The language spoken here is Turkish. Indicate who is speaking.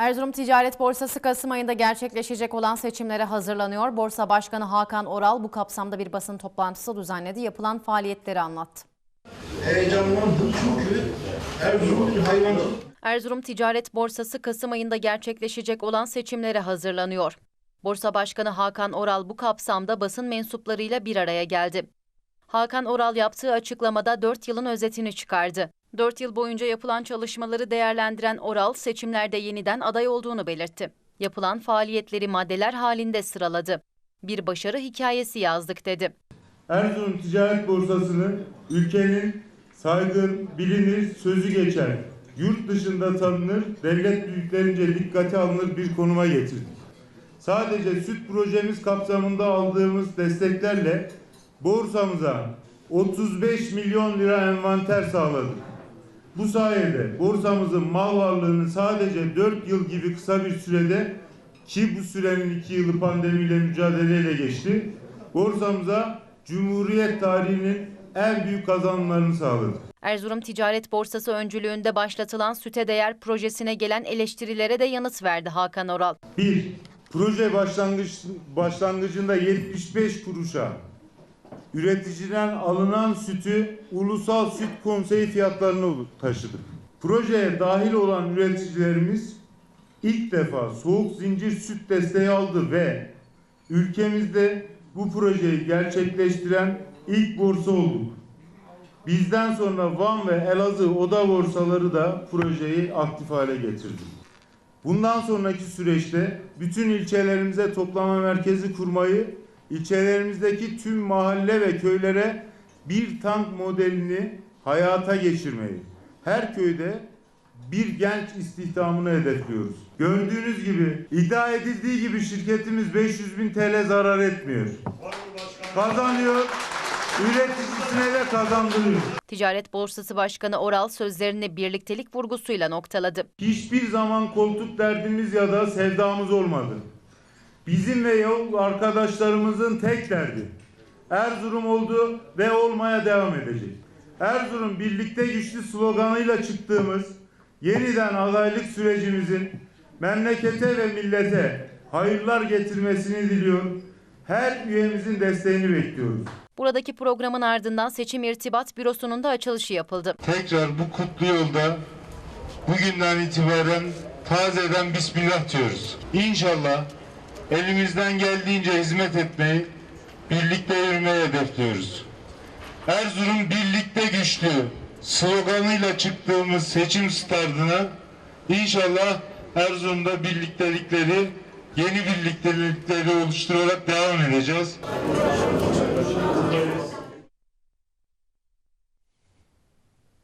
Speaker 1: Erzurum Ticaret Borsası Kasım ayında gerçekleşecek olan seçimlere hazırlanıyor. Borsa Başkanı Hakan Oral bu kapsamda bir basın toplantısı düzenledi. Yapılan faaliyetleri anlattı.
Speaker 2: Heyecanlandım çünkü Erzurum bir hayvancılık
Speaker 1: Erzurum Ticaret Borsası Kasım ayında gerçekleşecek olan seçimlere hazırlanıyor. Borsa Başkanı Hakan Oral bu kapsamda basın mensuplarıyla bir araya geldi. Hakan Oral yaptığı açıklamada 4 yılın özetini çıkardı. 4 yıl boyunca yapılan çalışmaları değerlendiren Oral, seçimlerde yeniden aday olduğunu belirtti. Yapılan faaliyetleri maddeler halinde sıraladı. Bir başarı hikayesi yazdık dedi.
Speaker 3: Erzurum Ticaret Borsası'nı ülkenin saygın, bilinir, sözü geçer, yurt dışında tanınır, devlet büyüklerince dikkate alınır bir konuma getirdik. Sadece süt projemiz kapsamında aldığımız desteklerle borsamıza 35 milyon lira envanter sağladık. Bu sayede borsamızın mal varlığını sadece 4 yıl gibi kısa bir sürede ki bu sürenin 2 yılı pandemiyle mücadeleyle geçti. Borsamıza Cumhuriyet tarihinin en büyük kazanımlarını sağladık.
Speaker 1: Erzurum Ticaret Borsası öncülüğünde başlatılan süte değer projesine gelen eleştirilere de yanıt verdi Hakan Oral.
Speaker 3: 1. Proje başlangıç, başlangıcında 75 kuruşa üreticiden alınan sütü Ulusal Süt Konseyi fiyatlarına taşıdık. Projeye dahil olan üreticilerimiz ilk defa soğuk zincir süt desteği aldı ve ülkemizde bu projeyi gerçekleştiren ilk borsa olduk. Bizden sonra Van ve Elazığ oda borsaları da projeyi aktif hale getirdi. Bundan sonraki süreçte bütün ilçelerimize toplama merkezi kurmayı, ilçelerimizdeki tüm mahalle ve köylere bir tank modelini hayata geçirmeyi, her köyde bir genç istihdamını hedefliyoruz. Gördüğünüz gibi iddia edildiği gibi şirketimiz 500 bin TL zarar etmiyor. Kazanıyor, üreticisine de kazandırıyor.
Speaker 1: Ticaret Borsası Başkanı Oral sözlerini birliktelik vurgusuyla noktaladı.
Speaker 3: Hiçbir zaman koltuk derdimiz ya da sevdamız olmadı. Bizim ve yol arkadaşlarımızın tek derdi Erzurum oldu ve olmaya devam edecek. Erzurum birlikte güçlü sloganıyla çıktığımız yeniden adaylık sürecimizin memlekete ve millete hayırlar getirmesini diliyor. Her üyemizin desteğini bekliyoruz.
Speaker 1: Buradaki programın ardından Seçim İrtibat Bürosu'nun da açılışı yapıldı.
Speaker 4: tekrar bu kutlu yolda bugünden itibaren tazeden Bismillah diyoruz. İnşallah elimizden geldiğince hizmet etmeyi, birlikte yürümeyi hedefliyoruz. Erzurum birlikte güçlü sloganıyla çıktığımız seçim stardına inşallah Erzurum'da birliktelikleri, yeni birliktelikleri oluşturarak devam edeceğiz.